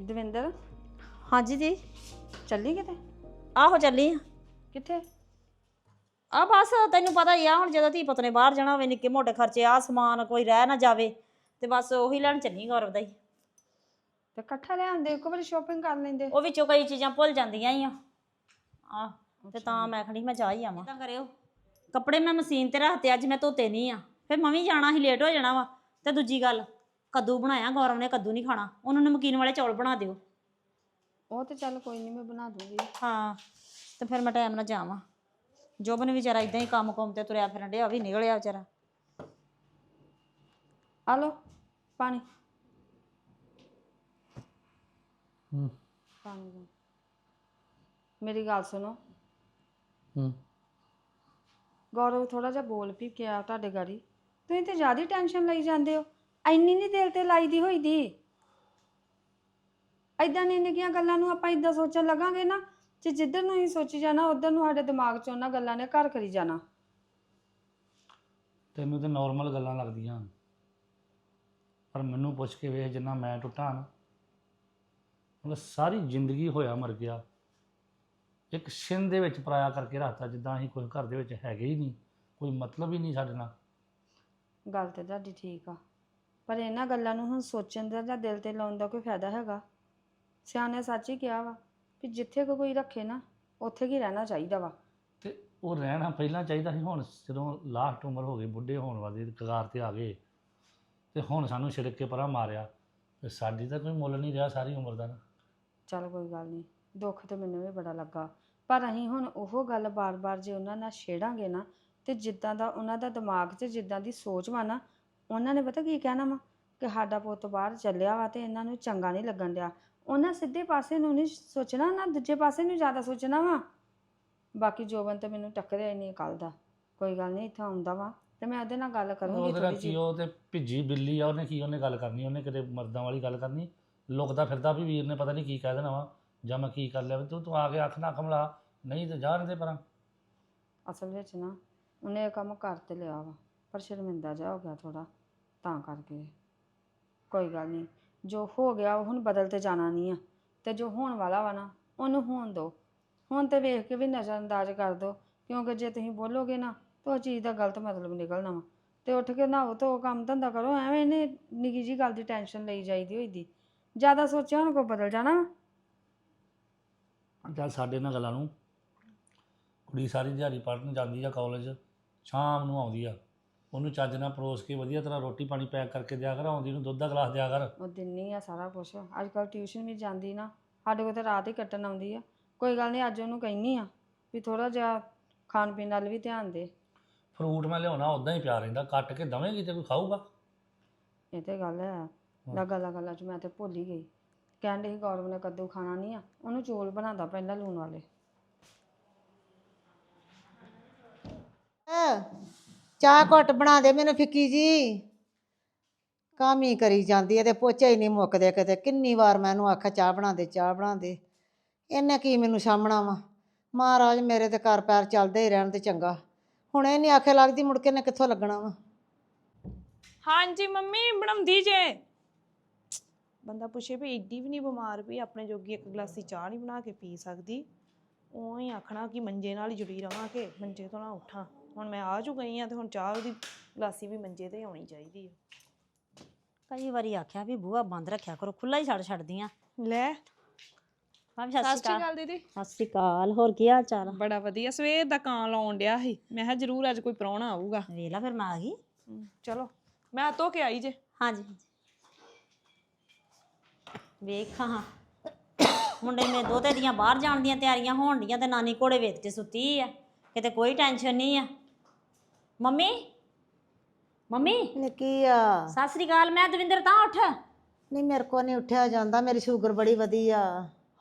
ਦਵਿੰਦਰ? ਹਾਂਜੀ ਜੀ। ਚੱਲੀ ਕਿਤੇ? ਆਹੋ ਚੱਲੀ ਆ। ਕਿੱਥੇ? ਆ ਬਸ ਤੈਨੂੰ ਪਤਾ ਹੀ ਆ ਹੁਣ ਜਦੋਂ ਧੀ ਪੁੱਤ ਨੇ ਬਾਹਰ ਜਾਣਾ ਹੋਵੇ ਨਿੱਕੇ ਮੋਟੇ ਖਰਚੇ ਆ ਸਮਾਨ ਕੋਈ ਰਹਿ ਨਾ ਜਾਵੇ ਤੇ ਬਸ ਉਹੀ ਲੈਣ ਚੱਲੀ ਗੌਰਵ ਦਾ ਹੀ। ਤੇ ਇਕੱਠਾ ਲੈ ਇੱਕ ਵਾਰੀ ਸ਼ਾਪਿੰਗ ਕਰ ਲੈਂਦੇ। ਉਹ ਵਿੱਚੋਂ ਕਈ ਚੀਜ਼ਾਂ ਭੁੱਲ ਜਾਂਦੀਆਂ ਹੀ ਆ। ਆ ਤੇ ਤਾਂ ਮੈਂ ਖੜੀ ਮੈਂ ਜਾ ਹੀ ਆਵਾਂ। ਤਾਂ ਕਰਿਓ? ਕੱਪੜੇ ਮੈਂ ਮਸ਼ੀਨ ਤੇ ਰੱਖਤੇ ਅੱਜ ਮੈਂ ਧੋਤੇ ਨਹੀਂ ਆ। ਫਿਰ ਮੈਂ ਵੀ ਜਾਣਾ ਸੀ ਲੇਟ ਹੋ ਜਾਣਾ ਵਾ ਤੇ ਦੂਜੀ ਗੱਲ ਕੱਦੂ ਬਣਾਇਆ ਗੌਰਵ ਨੇ ਕੱਦੂ ਨਹੀਂ ਖਾਣਾ। ਉਹਨੂੰ ਨਮਕੀਨ ਵਾਲੇ ਚੌਲ ਬਣਾ ਦਿਓ। ਉਹ ਤੇ ਚੱਲ ਕੋਈ ਨਹੀਂ ਮੈਂ ਬਣਾ ਦੂੰਗੀ। ਹਾਂ ਤੇ ਫਿਰ ਮੈਂ ਟਾਈਮ ਨਾਲ ਜਾਵਾਂ। ਜੋਬਨ ਵਿਚਾਰਾ ਇਦਾਂ ਹੀ ਕੰਮ ਕੁੰਮ ਤੇ ਤੁਰਿਆ ਫਿਰਨ ਡਿਆ ਉਹ ਵੀ ਨਿਕਲਿਆ ਵਿਚਾਰਾ। ਆ ਲੋ ਪਾਣੀ। ਹੂੰ। ਪਾਣੀ ਦਿਓ। ਮੇਰੀ ਗੱਲ ਸੁਣੋ। ਹੂੰ। ਗੌਰਵ ਥੋੜਾ ਜਿਹਾ ਬੋਲ ਵੀ ਗਿਆ ਤੁਹਾਡੇ ਗਾੜੀ। ਤੁਸੀਂ ਤੇ ਜ਼ਿਆਦਾ ਟੈਨਸ਼ਨ ਲਈ ਜਾਂਦੇ ਹੋ। ਐਨੀ ਨਹੀਂ ਦਿਲ ਤੇ ਲਾਈ ਦੀ ਹੋਈ ਦੀ ਐਦਾਂ ਨੀ ਨਿੱਕੀਆਂ ਗੱਲਾਂ ਨੂੰ ਆਪਾਂ ਇਦਾਂ ਸੋਚਣ ਲੱਗਾਂਗੇ ਨਾ ਤੇ ਜਿੱਧਰ ਨੂੰ ਹੀ ਸੋਚੀ ਜਾਣਾ ਉਧਰ ਨੂੰ ਸਾਡੇ ਦਿਮਾਗ 'ਚ ਉਹਨਾਂ ਗੱਲਾਂ ਨੇ ਘਰ ਕਰੀ ਜਾਣਾ। ਤੈਨੂੰ ਤੇ ਨਾਰਮਲ ਗੱਲਾਂ ਲੱਗਦੀਆਂ ਹਨ। ਪਰ ਮੈਨੂੰ ਪੁੱਛ ਕੇ ਵੇਖ ਜਿੰਨਾ ਮੈਂ ਟੁੱਟਾ ਨਾ। ਮਤਲਬ ਸਾਰੀ ਜ਼ਿੰਦਗੀ ਹੋਇਆ ਮਰ ਗਿਆ। ਇੱਕ ਛਿੰਨ ਦੇ ਵਿੱਚ ਪਰਾਇਆ ਕਰਕੇ ਰੱਖਤਾ ਜਿੱਦਾਂ ਅਸੀਂ ਕੋਈ ਘਰ ਦੇ ਵਿੱਚ ਹੈਗੇ ਹੀ ਨਹੀਂ। ਕੋਈ ਮਤਲਬ ਹੀ ਨਹੀਂ ਸਾਡੇ ਨਾਲ। ਗੱਲ ਤੇ ਤੁਹਾਡੀ ਠੀਕ ਆ। ਪਰ ਇਹਨਾਂ ਗੱਲਾਂ ਨੂੰ ਹੁਣ ਸੋਚਣ ਦਾ ਜਾਂ ਦਿਲ ਤੇ ਲਾਉਣ ਦਾ ਕੋਈ ਫਾਇਦਾ ਹੈਗਾ? ਸਿਆਣੇ ਸੱਚ ਹੀ ਕਿਹਾ ਵਾ ਕਿ ਜਿੱਥੇ ਕੋ ਕੋਈ ਰੱਖੇ ਨਾ ਉੱਥੇ ਕੀ ਰਹਿਣਾ ਚਾਹੀਦਾ ਵਾ? ਤੇ ਉਹ ਰਹਿਣਾ ਪਹਿਲਾਂ ਚਾਹੀਦਾ ਸੀ ਹੁਣ ਜਦੋਂ ਲਾਸਟ ਉਮਰ ਹੋ ਗਈ ਬੁੱਢੇ ਹੋਣ ਵਾਲੇ ਕਗਾਰ ਤੇ ਆ ਗਏ ਤੇ ਹੁਣ ਸਾਨੂੰ ਛਿੜਕ ਕੇ ਪਰਾਂ ਮਾਰਿਆ ਤੇ ਸਾਡੀ ਤਾਂ ਕੋਈ ਮੁੱਲ ਨਹੀਂ ਰਿਹਾ ਸਾਰੀ ਉਮਰ ਦਾ ਨਾ। ਚੱਲ ਕੋਈ ਗੱਲ ਨਹੀਂ ਦੁੱਖ ਤੇ ਮੈਨੂੰ ਵੀ ਬੜਾ ਲੱਗਾ ਪਰ ਅਸੀਂ ਹੁਣ ਉਹ ਗੱਲ ਬਾਰ-ਬਾਰ ਜੇ ਉਹਨਾਂ ਨਾਲ ਛੇੜਾਂਗੇ ਨਾ ਤੇ ਜਿੱਦਾਂ ਦਾ ਉਹਨਾਂ ਦਾ ਦਿਮਾਗ 'ਚ ਜਿੱਦਾਂ ਦੀ ਸੋਚ ਵਾ ਨਾ ਉਹਨਾਂ ਨੇ ਪਤਾ ਕੀ ਕਹਿਣਾ ਵਾ? ਕਿ ਸਾਡਾ ਪੁੱਤ ਬਾਹਰ ਚੱਲਿਆ ਵਾ ਤੇ ਇਹਨਾਂ ਨੂੰ ਚੰਗਾ ਨਹੀਂ ਲੱਗਣ ਡਿਆ ਉਹਨਾਂ ਸਿੱਧੇ ਪਾਸੇ ਨੂੰ ਨਹੀਂ ਸੋਚਣਾ ਨਾ ਦੂਜੇ ਪਾਸੇ ਨੂੰ ਜ਼ਿਆਦਾ ਸੋਚਣਾ ਵਾ। ਬਾਕੀ ਜੋਬਨ ਤੇ ਮੈਨੂੰ ਟੱਕਰਿਆ ਹੀ ਨਹੀਂ ਕੱਲ ਦਾ। ਕੋਈ ਗੱਲ ਨਹੀਂ ਇੱਥੇ ਆਉਂਦਾ ਵਾ ਤੇ ਮੈਂ ਉਹਦੇ ਨਾਲ ਗੱਲ ਕਰੂੰਗੀ ਉਹਦੇ ਨਾਲ ਥੋੜੀ ਕੀ ਜਿਹੀ ਉਹ ਤੇ ਭਿੱਜੀ ਬਿੱਲੀ ਆ ਉਹਨੇ ਕੀ ਉਹਨੇ ਗੱਲ ਕਰਨੀ ਉਹਨੇ ਕਿਤੇ ਮਰਦਾਂ ਵਾਲੀ ਗੱਲ ਕਰਨੀ। ਲੁਕਦਾ ਫਿਰਦਾ ਵੀ ਵੀਰ ਨੇ ਪਤਾ ਨਹੀਂ ਕੀ ਕਹਿ ਦੇਣਾ ਵਾ। ਜਾਂ ਮੈਂ ਕੀ ਕਰ ਲਿਆ ਵੀ ਤੂੰ ਤੂੰ ਆ ਕੇ ਅੱਖ ਨਾ ਕਮਲਾ ਨਹੀਂ ਤੇ ਜਾਣ ਦੇ ਪਰਾਂ। ਅਸਲ ਵਿੱਚ ਨਾ ਉਹਨੇ ਇਹ ਕੰਮ ਕਰ ਤੇ ਲਿਆ ਵਾ ਪਰ ਸ਼ਰਮਿੰਦਾ ਜਿਹਾ ਹੋ ਗਿਆ ਥੋੜਾ ਤਾਂ ਕਰਕੇ। ਕੋਈ ਗੱਲ ਨਹੀਂ, ਜੋ ਹੋ ਗਿਆ ਉਹ ਹੁਣ ਬਦਲ ਤੇ ਜਾਣਾ ਨਹੀਂ ਆ। ਤੇ ਜੋ ਹੋਣ ਵਾਲਾ ਵਾ ਨਾ, ਉਹਨੂੰ ਹੋਣ ਦਿਓ ਹੁਣ ਤੇ ਵੇਖ ਕੇ ਵੀ ਨਜ਼ਰ ਅੰਦਾਜ਼ ਕਰ ਦਿਓ ਕਿਉਂਕਿ ਜੇ ਤੁਸੀਂ ਬੋਲੋਗੇ ਨਾ, ਤਾਂ ਉਹ ਚੀਜ਼ ਦਾ ਗਲਤ ਮਤਲਬ ਨਿਕਲਣਾ ਵਾ। ਤੇ ਉੱਠ ਕੇ ਨਹਾਓ ਧੋ ਕੰਮ ਧੰਦਾ ਕਰੋ, ਐਵੇਂ ਨੇ ਨਿੱਕੀ ਜੀ ਗੱਲ ਦੀ ਟੈਨਸ਼ਨ ਲਈ ਜਾਈਦੀ ਹੋਈ ਦੀ। ਜ਼ਿਆਦਾ ਸੋਚਿਆ ਹੁਣ ਕੋ ਬਦਲ ਜਾਣਾ ਵਾ। ਚੱਲ ਸਾਡੇ ਨਾਲ ਗੱਲਾਂ ਨੂੰ। ਕੁੜੀ ਸਾਰੀ ਦਿਹਾੜੀ ਪੜ੍ਹਨ ਜਾਂਦੀ ਆ ਕਾਲਜ ਸ਼ਾਮ ਨੂੰ ਆਉਂਦੀ ਆ। ਉਹਨੂੰ ਚੱਜ ਨਾਲ ਪਰੋਸ ਕੇ ਵਧੀਆ ਤਰ੍ਹਾਂ ਰੋਟੀ ਪਾਣੀ ਪੈਕ ਕਰਕੇ ਦਿਆ ਕਰ ਆਉਂਦੀ ਨੂੰ ਦੁੱਧ ਦਾ ਗਲਾਸ ਦਿਆ ਕਰ। ਉਹ ਦਿੰਨੀ ਆ ਸਾਰਾ ਕੁਝ ਅੱਜ ਕੱਲ ਟਿਊਸ਼ਨ ਵੀ ਜਾਂਦੀ ਨਾ ਸਾਡੇ ਕੋਲ ਤੇ ਰਾਤ ਹੀ ਕੱਟਣ ਆਉਂਦੀ ਆ। ਕੋਈ ਗੱਲ ਨਹੀਂ ਅੱਜ ਉਹਨੂੰ ਕਹਿਨੀ ਆ ਵੀ ਥੋੜਾ ਜਿਹਾ ਖਾਣ ਪੀਣ ਵੱਲ ਵੀ ਧਿਆਨ ਦੇ। ਫਰੂਟ ਮੈਂ ਲਿਆਉਣਾ ਉਦਾਂ ਹੀ ਪਿਆ ਰਹਿੰਦਾ ਕੱਟ ਕੇ ਦਵੇਂਗੀ ਤੇ ਕੋਈ ਖਾਊਗਾ। ਇਹ ਤੇ ਗੱਲ ਹੈ ਲੱਗਾ ਲੱਗਾ ਲੱਗ ਮੈਂ ਤੇ ਭੁੱਲ ਹੀ ਗਈ। ਕਹਿੰਦੇ ਸੀ ਗੌਰਵ ਨੇ ਕੱਦੂ ਖਾਣਾ ਨਹੀਂ ਆ। ਉਹਨੂੰ ਚੋਲ ਬਣਾਦਾ ਪਹਿਲਾਂ ਲੂਣ ਵਾਲੇ। ਚਾਹ ਘੁੱਟ ਬਣਾ ਦੇ ਮੈਨੂੰ ਫਿੱਕੀ ਜੀ। ਕੰਮ ਹੀ ਕਰੀ ਜਾਂਦੀ ਹੈ ਤੇ ਪੋਚਾ ਹੀ ਨਹੀਂ ਮੁੱਕਦੇ ਕਿਤੇ। ਕਿੰਨੀ ਵਾਰ ਮੈਂ ਇਹਨੂੰ ਆਖਿਆ, ਚਾਹ ਬਣਾ ਦੇ, ਚਾਹ ਬਣਾ ਦੇ। ਇਹਨੇ ਕੀ ਮੈਨੂੰ ਸਾਹਮਣਾ ਵਾ? ਮਹਾਰਾਜ ਮੇਰੇ ਤੇ ਘਰ ਪੈਰ ਚੱਲਦੇ ਹੀ ਰਹਿਣ ਤੇ ਚੰਗਾ। ਹੁਣ ਇਹ ਨਹੀਂ ਆਖੇ ਲੱਗਦੀ ਮੁੜ ਕੇ ਨੇ ਕਿੱਥੋਂ ਲੱਗਣਾ ਵਾ? ਹਾਂਜੀ ਮੰਮੀ, ਬਣਾਉਂਦੀ ਜੇ। ਬੰਦਾ ਪੁੱਛੇ ਵੀ ਏਡੀ ਵੀ ਨਹੀਂ ਬਿਮਾਰ ਵੀ ਆਪਣੇ ਜੋਗੀ ਇੱਕ ਗਲਾਸੀ ਚਾਹ ਨਹੀਂ ਬਣਾ ਕੇ ਪੀ ਸਕਦੀ। ਉਹ ਹੀ ਆਖਣਾ ਕਿ ਮੰਜੇ ਨਾਲ ਹੀ ਜੁੜੀ ਰਵਾਂ ਕਿ ਮੰਜੇ ਤੋਂ ਨਾ ਉੱਠਾਂ। ਹੁਣ ਮੈਂ ਆ ਚੁ ਗਈ ਆ ਤੇ ਹੁਣ ਚਾਹ ਦੀ ਗਲਾਸੀ ਵੀ ਮੰਜੇ ਤੇ ਆਉਣੀ ਚਾਹੀਦੀ ਹੈ ਕਈ ਵਾਰੀ ਆਖਿਆ ਵੀ ਬੂਹਾ ਬੰਦ ਰੱਖਿਆ ਕਰੋ ਖੁੱਲਾ ਹੀ ਛੱਡ ਛੱਡਦੀਆਂ। ਲੈ। ਸਤਿ ਸਤਿ ਸ਼੍ਰੀ ਅਕਾਲ। ਦੀਦੀ। ਸਤਿ ਸ਼੍ਰੀ ਅਕਾਲ ਹੋਰ ਕੀ ਹਾਲ ਚਾਲ? ਆ ਬੜਾ ਵਧੀਆ ਸਵੇਰ ਦਾ ਕਾਂ ਲਾਉਣ ਡਿਆ ਸੀ। ਮੈਂ ਕਿਹਾ ਜ਼ਰੂਰ ਅੱਜ ਕੋਈ ਪ੍ਰਾਹੁਣਾ ਆਊਗਾ। ਵੇਖ ਲਾ ਫਿਰ ਮੈਂ ਆ ਗਈ। ਹਮ, ਚਲੋ ਮੈਂ ਧੋ ਕੇ ਆਈ ਜੇ। ਹਾਂਜੀ ਵੇਖ ਹਾਂ। ਮੁੰਡੇ ਨੇ ਦੋਤੇ ਦੀਆਂ ਬਾਹਰ ਜਾਣ ਦੀਆਂ ਤਿਆਰੀਆਂ ਹੋਣ ਡੀਆਂ ਤੇ ਨਾਨੀ ਘੋੜੇ ਵੇਚ ਕੇ ਸੁੱਤੀ ਆ। ਕਿਤੇ ਕੋਈ ਟੈਨਸ਼ਨ ਨਹੀਂ ਆ। ਮੰਮੀ? ਮੰਮੀ? ਨੀ ਕੀ ਆ। ਸਤਿ ਸ੍ਰੀ ਅਕਾਲ ਮੈਂ ਦਵਿੰਦਰ ਤਾਂ ਉੱਠ। ਨਹੀਂ ਮੇਰੇ ਕੋ ਨਹੀਂ ਉੱਠਿਆ ਜਾਂਦਾ ਮੇਰੀ ਸ਼ੂਗਰ ਬੜੀ ਵਧੀ ਆ।